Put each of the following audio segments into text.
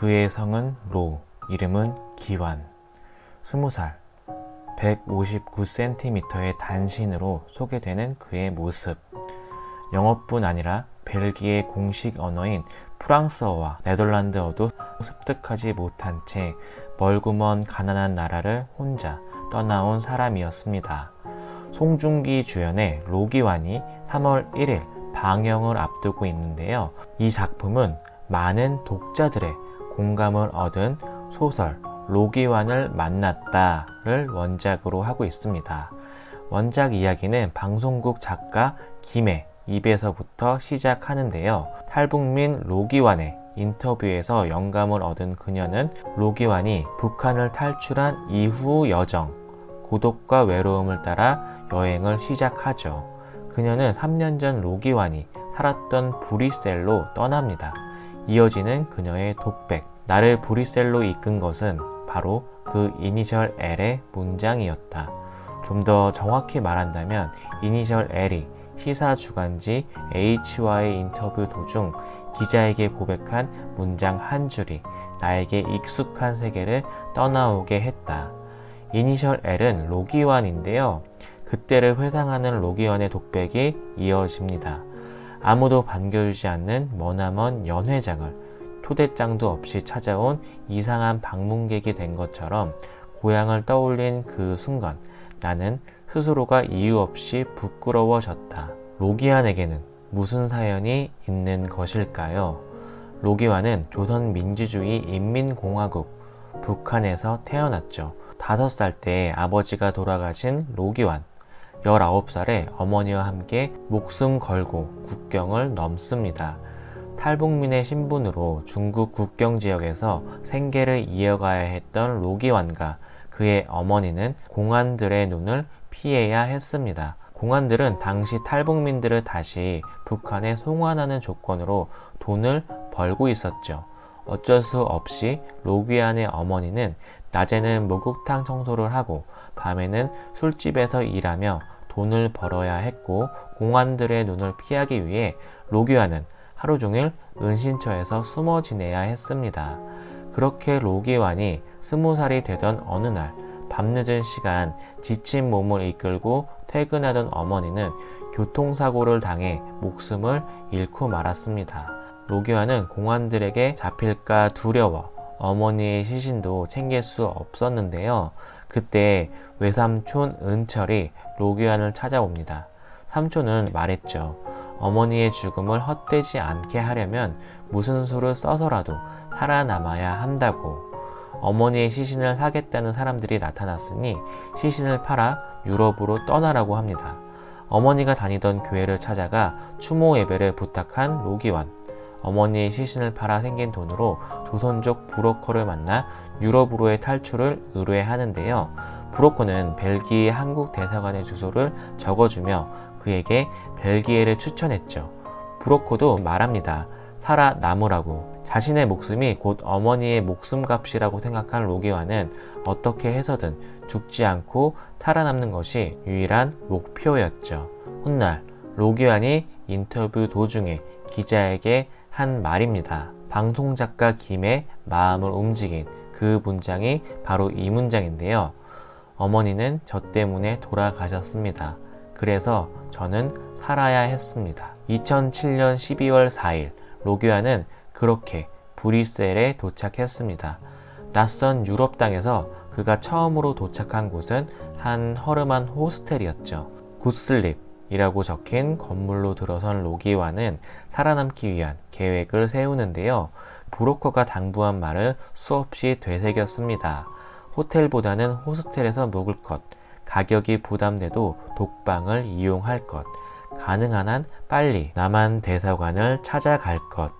그의 성은 로, 이름은 기완. 스무 살, 159cm의 단신으로 소개되는 그의 모습. 영어뿐 아니라 벨기에 공식 언어인 프랑스어와 네덜란드어도 습득하지 못한 채 멀고 먼 가난한 나라를 혼자 떠나온 사람이었습니다. 송중기 주연의 로기완이 3월 1일 방영을 앞두고 있는데요. 이 작품은 많은 독자들의 공감을 얻은 소설 로기완을 만났다를 원작으로 하고 있습니다. 원작 이야기는 방송국 작가 김해 입에서부터 시작하는데요. 탈북민 로기완의 인터뷰에서 영감을 얻은 그녀는 로기완이 북한을 탈출한 이후 여정, 고독과 외로움을 따라 여행을 시작하죠. 그녀는 3년 전 로기완이 살았던 브뤼셀로 떠납니다. 이어지는 그녀의 독백. 나를 브뤼셀로 이끈 것은 바로 그 이니셜 L의 문장이었다. 좀 더 정확히 말한다면 이니셜 L이 시사 주간지 H와의 인터뷰 도중 기자에게 고백한 문장 한 줄이 나에게 익숙한 세계를 떠나오게 했다. 이니셜 L은 로기완인데요. 그때를 회상하는 로기완의 독백이 이어집니다. 아무도 반겨주지 않는 머나먼 연회장을 초대장도 없이 찾아온 이상한 방문객이 된 것처럼 고향을 떠올린 그 순간 나는 스스로가 이유 없이 부끄러워졌다. 로기완에게는 무슨 사연이 있는 것일까요? 로기완은 조선민주주의 인민공화국 북한에서 태어났죠. 5살 때 아버지가 돌아가신 로기완. 19살에 어머니와 함께 목숨 걸고 국경을 넘습니다. 탈북민의 신분으로 중국 국경 지역에서 생계를 이어가야 했던 로기완과 그의 어머니는 공안들의 눈을 피해야 했습니다. 공안들은 당시 탈북민들을 다시 북한에 송환하는 조건으로 돈을 벌고 있었죠. 어쩔 수 없이 로기안의 어머니는 낮에는 목욕탕 청소를 하고 밤에는 술집에서 일하며 돈을 벌어야 했고 공안들의 눈을 피하기 위해 로기안은 하루 종일 은신처에서 숨어 지내야 했습니다. 그렇게 로기완이 스무 살이 되던 어느 날 밤늦은 시간 지친 몸을 이끌고 퇴근하던 어머니는 교통사고를 당해 목숨을 잃고 말았습니다. 로기완은 공안들에게 잡힐까 두려워 어머니의 시신도 챙길 수 없었는데요. 그때 외삼촌 은철이 로기완을 찾아옵니다. 삼촌은 말했죠. 어머니의 죽음을 헛되지 않게 하려면 무슨 수를 써서라도 살아남아야 한다고. 어머니의 시신을 사겠다는 사람들이 나타났으니 시신을 팔아 유럽으로 떠나라고 합니다. 어머니가 다니던 교회를 찾아가 추모 예배를 부탁한 로기완. 어머니의 시신을 팔아 생긴 돈으로 조선족 브로커를 만나 유럽으로의 탈출을 의뢰하는데요. 브로커는 벨기에 한국 대사관의 주소를 적어주며 그에게 벨기에를 추천했죠. 브로커도 말합니다. 살아남으라고. 자신의 목숨이 곧 어머니의 목숨값이라고 생각한 로기와는 어떻게 해서든 죽지 않고 살아남는 것이 유일한 목표였죠. 훗날 로기완이 인터뷰 도중에 기자에게 한 말입니다. 방송작가 김의 마음을 움직인 그 문장이 바로 이 문장인데요. 어머니는 저 때문에 돌아가셨습니다. 그래서 저는 살아야 했습니다. 2007년 12월 4일 로규아는 그렇게 브뤼셀에 도착했습니다. 낯선 유럽 땅에서 그가 처음으로 도착한 곳은 한 허름한 호스텔이었죠. 굿슬립이라고 적힌 건물로 들어선 로기와는 살아남기 위한 계획을 세우는데요. 브로커가 당부한 말을 수없이 되새겼습니다. 호텔보다는 호스텔에서 묵을 것, 가격이 부담돼도 독방을 이용할 것, 가능한 한 빨리 남한 대사관을 찾아갈 것,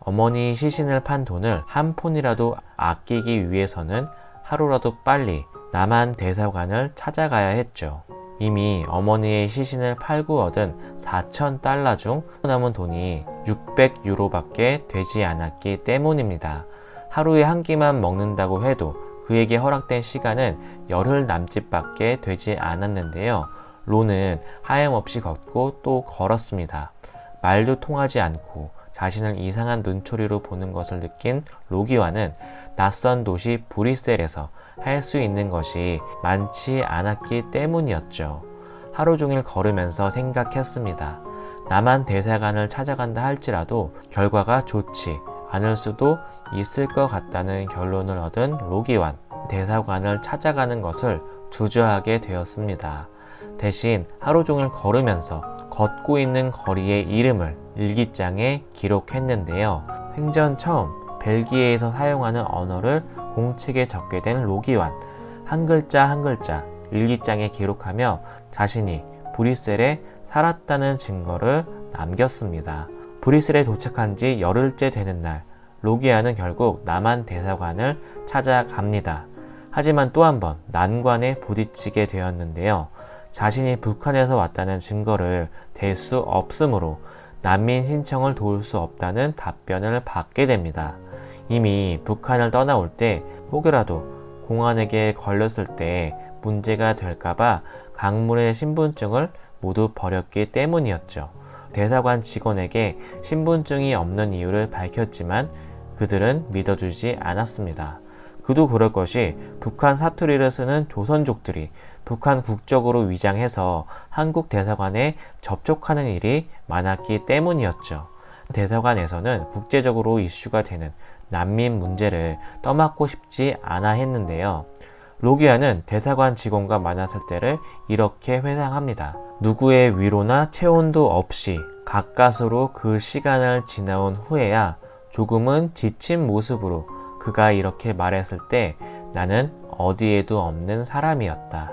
어머니 시신을 판 돈을 한 푼이라도 아끼기 위해서는 하루라도 빨리 남한 대사관을 찾아가야 했죠. 이미 어머니의 시신을 팔고 얻은 4천 달러 중 남은 돈이 600유로밖에 되지 않았기 때문입니다. 하루에 한 끼만 먹는다고 해도 그에게 허락된 시간은 열흘 남짓밖에 되지 않았는데요. 로는 하염없이 걷고 또 걸었습니다. 말도 통하지 않고 자신을 이상한 눈초리로 보는 것을 느낀 로기와는 낯선 도시 브리셀에서 할 수 있는 것이 많지 않았기 때문이었죠. 하루 종일 걸으면서 생각했습니다. 나만 대사관을 찾아간다 할지라도 결과가 좋지 않을 수도 있을 것 같다는 결론을 얻은 로기완. 대사관을 찾아가는 것을 주저하게 되었습니다. 대신 하루 종일 걸으면서 걷고 있는 거리의 이름을 일기장에 기록했는데요. 생전 처음 벨기에에서 사용하는 언어를 공책에 적게 된 로기완. 한 글자 한 글자 일기장에 기록하며 자신이 브뤼셀에 살았다는 증거를 남겼습니다. 브뤼셀에 도착한 지 열흘째 되는 날, 로기아는 결국 남한 대사관을 찾아갑니다. 하지만 또 한 번 난관에 부딪히게 되었는데요. 자신이 북한에서 왔다는 증거를 댈 수 없으므로 난민 신청을 도울 수 없다는 답변을 받게 됩니다. 이미 북한을 떠나올 때 혹여라도 공안에게 걸렸을 때 문제가 될까봐 강물의 신분증을 모두 버렸기 때문이었죠. 대사관 직원에게 신분증이 없는 이유를 밝혔지만 그들은 믿어주지 않았습니다. 그도 그럴 것이 북한 사투리를 쓰는 조선족들이 북한 국적으로 위장해서 한국 대사관에 접촉하는 일이 많았기 때문이었죠. 대사관에서는 국제적으로 이슈가 되는 난민 문제를 떠맡고 싶지 않아 했는데요. 로기아는 대사관 직원과 만났을 때를 이렇게 회상합니다. 누구의 위로나 체온도 없이 가까스로 그 시간을 지나온 후에야 조금은 지친 모습으로 그가 이렇게 말했을 때 나는 어디에도 없는 사람이었다.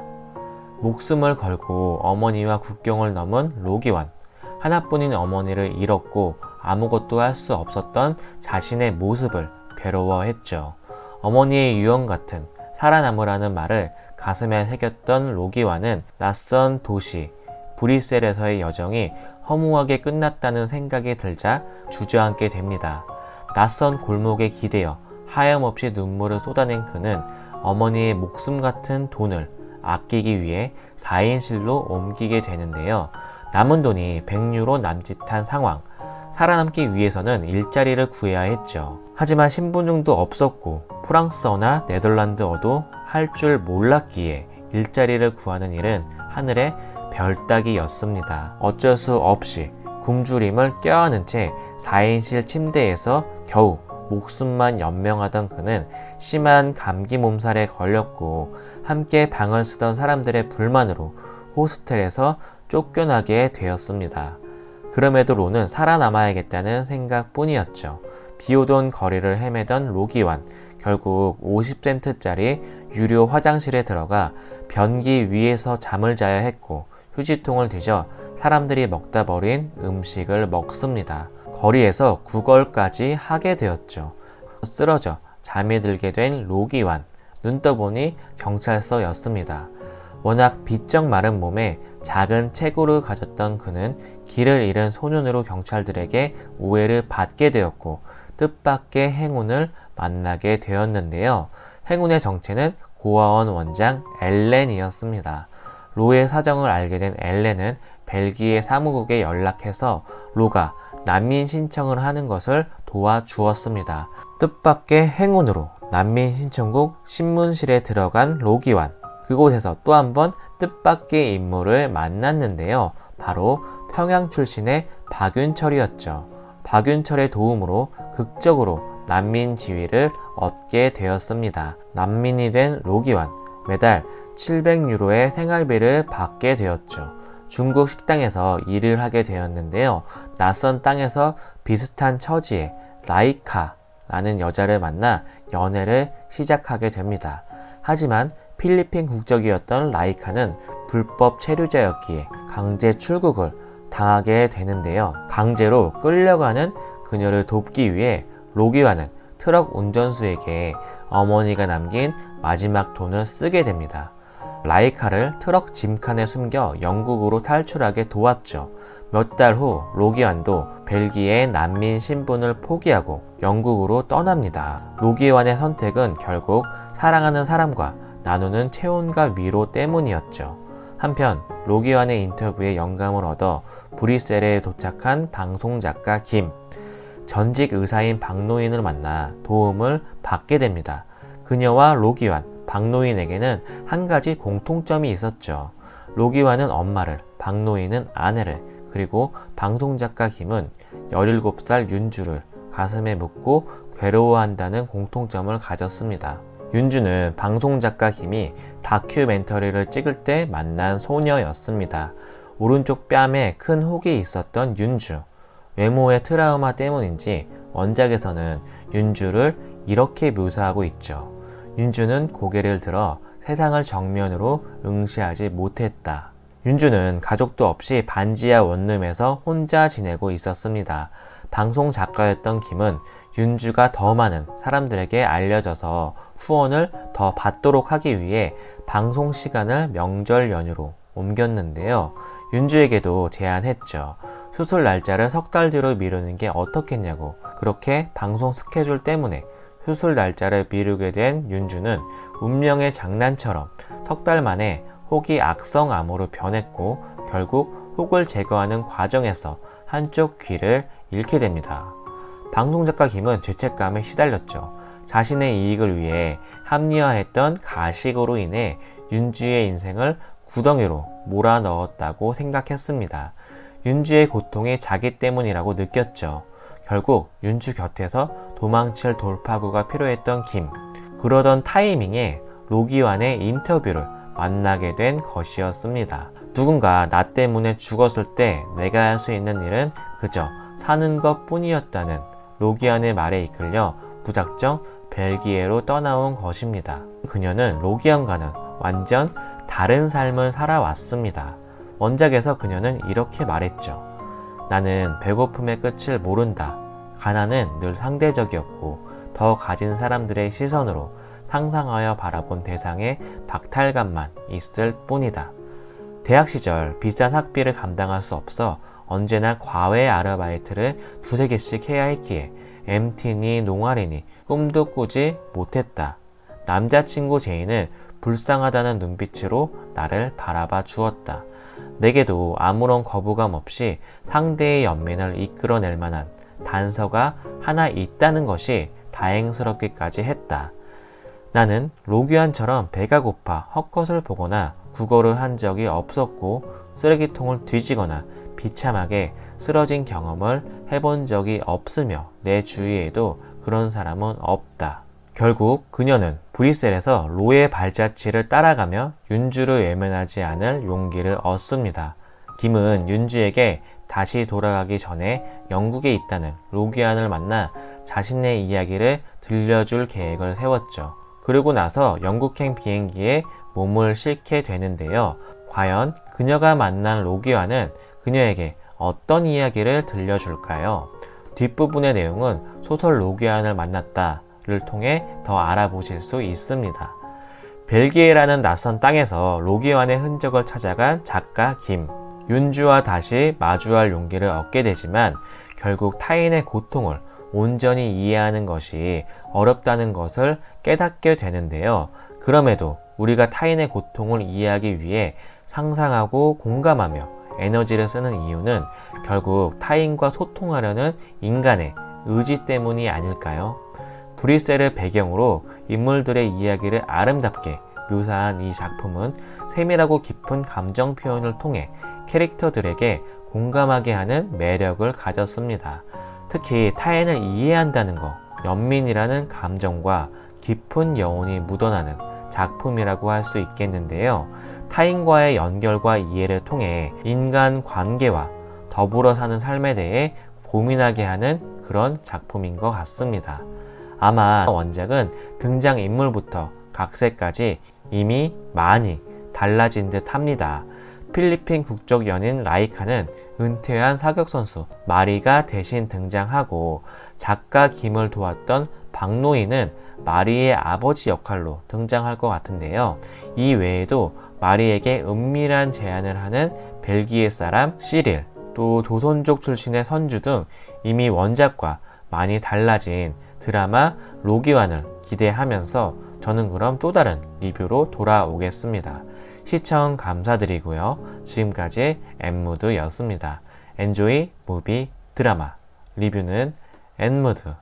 목숨을 걸고 어머니와 국경을 넘은 로기완. 하나뿐인 어머니를 잃었고 아무것도 할 수 없었던 자신의 모습을 괴로워했죠. 어머니의 유언 같은 살아남으라는 말을 가슴에 새겼던 로기와는 낯선 도시 브뤼셀에서의 여정이 허무하게 끝났다는 생각이 들자 주저앉게 됩니다. 낯선 골목에 기대어 하염없이 눈물을 쏟아낸 그는 어머니의 목숨 같은 돈을 아끼기 위해 4인실로 옮기게 되는데요. 남은 돈이 100유로 남짓한 상황. 살아남기 위해서는 일자리를 구해야 했죠. 하지만 신분증도 없었고 프랑스어나 네덜란드어도 할 줄 몰랐기에 일자리를 구하는 일은 하늘의 별 따기였습니다. 어쩔 수 없이 굶주림을 껴안은 채 4인실 침대에서 겨우 목숨만 연명하던 그는 심한 감기 몸살에 걸렸고 함께 방을 쓰던 사람들의 불만으로 호스텔에서 쫓겨나게 되었습니다. 그럼에도 로는 살아남아야겠다는 생각뿐이었죠. 비오던 거리를 헤매던 로기완 결국 50센트짜리 유료 화장실에 들어가 변기 위에서 잠을 자야 했고 휴지통을 뒤져 사람들이 먹다 버린 음식을 먹습니다. 거리에서 구걸까지 하게 되었죠. 쓰러져 잠이 들게 된 로기완. 눈 떠보니 경찰서였습니다. 워낙 비쩍 마른 몸에 작은 체구를 가졌던 그는 길을 잃은 소년으로 경찰들에게 오해를 받게 되었고 뜻밖의 행운을 만나게 되었는데요. 행운의 정체는 고아원 원장 엘렌이었습니다. 로의 사정을 알게 된 엘렌은 벨기에 사무국에 연락해서 로가 난민 신청을 하는 것을 도와주었습니다. 뜻밖의 행운으로 난민 신청국 신문실에 들어간 로기완. 그곳에서 또 한 번 뜻밖의 인물을 만났는데요. 바로 평양 출신의 박윤철이었죠. 박윤철의 도움으로 극적으로 난민 지위를 얻게 되었습니다. 난민이 된 로기완. 매달 700유로의 생활비를 받게 되었죠. 중국 식당에서 일을 하게 되었는데요. 낯선 땅에서 비슷한 처지의 라이카라는 여자를 만나 연애를 시작하게 됩니다. 하지만 필리핀 국적이었던 라이카는 불법 체류자였기에 강제 출국을 당하게 되는데요. 강제로 끌려가는 그녀를 돕기 위해 로기와는 트럭 운전수에게 어머니가 남긴 마지막 돈을 쓰게 됩니다. 라이카를 트럭 짐칸에 숨겨 영국으로 탈출하게 도왔죠. 몇 달 후 로기완도 벨기에 난민 신분을 포기하고 영국으로 떠납니다. 로기완의 선택은 결국 사랑하는 사람과 나누는 체온과 위로 때문이었죠. 한편 로기완의 인터뷰에 영감을 얻어 브뤼셀에 도착한 방송 작가 김 전직 의사인 박노인을 만나 도움을 받게 됩니다. 그녀와 로기완, 박노인에게는 한 가지 공통점이 있었죠. 로기완은 엄마를, 박노인은 아내를, 그리고 방송작가 김은 17살 윤주를 가슴에 묻고 괴로워한다는 공통점을 가졌습니다. 윤주는 방송작가 김이 다큐멘터리를 찍을 때 만난 소녀였습니다. 오른쪽 뺨에 큰 혹이 있었던 윤주. 외모의 트라우마 때문인지 원작에서는 윤주를 이렇게 묘사하고 있죠. 윤주는 고개를 들어 세상을 정면으로 응시하지 못했다. 윤주는 가족도 없이 반지하 원룸에서 혼자 지내고 있었습니다. 방송 작가였던 김은 윤주가 더 많은 사람들에게 알려져서 후원을 더 받도록 하기 위해 방송 시간을 명절 연휴로 옮겼는데요. 윤주에게도 제안했죠. 수술 날짜를 석 달 뒤로 미루는 게 어떻겠냐고. 그렇게 방송 스케줄 때문에 수술 날짜를 미루게 된 윤주는 운명의 장난처럼 석 달 만에 혹이 악성암으로 변했고 결국 혹을 제거하는 과정에서 한쪽 귀를 잃게 됩니다. 방송작가 김은 죄책감에 시달렸죠. 자신의 이익을 위해 합리화했던 가식으로 인해 윤주의 인생을 구덩이로 몰아넣었다고 생각했습니다. 윤주의 고통이 자기 때문이라고 느꼈죠. 결국 윤주 곁에서 도망칠 돌파구가 필요했던 김. 그러던 타이밍에 로기완의 인터뷰를 만나게 된 것이었습니다. 누군가 나 때문에 죽었을 때 내가 할 수 있는 일은 그저 사는 것 뿐이었다는 로기안의 말에 이끌려 무작정 벨기에로 떠나온 것입니다. 그녀는 로기안과는 완전 다른 삶을 살아왔습니다. 원작에서 그녀는 이렇게 말했죠. 나는 배고픔의 끝을 모른다. 가난은 늘 상대적이었고 더 가진 사람들의 시선으로 상상하여 바라본 대상의 박탈감만 있을 뿐이다. 대학 시절 비싼 학비를 감당할 수 없어 언제나 과외 아르바이트를 두세 개씩 해야 했기에 MT니 농아리니 꿈도 꾸지 못했다. 남자친구 제인은 불쌍하다는 눈빛으로 나를 바라봐 주었다. 내게도 아무런 거부감 없이 상대의 연민을 이끌어낼 만한 단서가 하나 있다는 것이 다행스럽기까지 했다. 나는 로규안처럼 배가 고파 헛것을 보거나 국어를 한 적이 없었고 쓰레기통을 뒤지거나 비참하게 쓰러진 경험을 해본 적이 없으며 내 주위에도 그런 사람은 없다. 결국 그녀는 브뤼셀에서 로의 발자취를 따라가며 윤주를 외면하지 않을 용기를 얻습니다. 김은 윤주에게 다시 돌아가기 전에 영국에 있다는 로기안을 만나 자신의 이야기를 들려줄 계획을 세웠죠. 그리고 나서 영국행 비행기에 몸을 싣게 되는데요. 과연 그녀가 만난 로기와는 그녀에게 어떤 이야기를 들려줄까요? 뒷부분의 내용은 소설 로기안을 만났다를 통해 더 알아보실 수 있습니다. 벨기에라는 낯선 땅에서 로기완의 흔적을 찾아간 작가 김. 윤주와 다시 마주할 용기를 얻게 되지만 결국 타인의 고통을 온전히 이해하는 것이 어렵다는 것을 깨닫게 되는데요. 그럼에도 우리가 타인의 고통을 이해하기 위해 상상하고 공감하며 에너지를 쓰는 이유는 결국 타인과 소통하려는 인간의 의지 때문이 아닐까요? 브뤼셀을 배경으로 인물들의 이야기를 아름답게 묘사한 이 작품은 세밀하고 깊은 감정 표현을 통해 캐릭터들에게 공감하게 하는 매력을 가졌습니다. 특히 타인을 이해한다는 것, 연민이라는 감정과 깊은 여운이 묻어나는 작품이라고 할 수 있겠는데요. 타인과의 연결과 이해를 통해 인간 관계와 더불어 사는 삶에 대해 고민하게 하는 그런 작품인 것 같습니다. 아마 원작은 등장인물부터 각색까지 이미 많이 달라진 듯 합니다. 필리핀 국적 연인 라이카는 은퇴한 사격선수 마리가 대신 등장하고 작가 김을 도왔던 박노인은 마리의 아버지 역할로 등장할 것 같은데요. 이 외에도 마리에게 은밀한 제안을 하는 벨기에 사람 시릴, 또 조선족 출신의 선주 등 이미 원작과 많이 달라진 드라마 로기완을 기대하면서 저는 그럼 또 다른 리뷰로 돌아오겠습니다. 시청 감사드리고요. 지금까지 엠무드였습니다. 엔조이 무비 드라마 리뷰는 엔무드,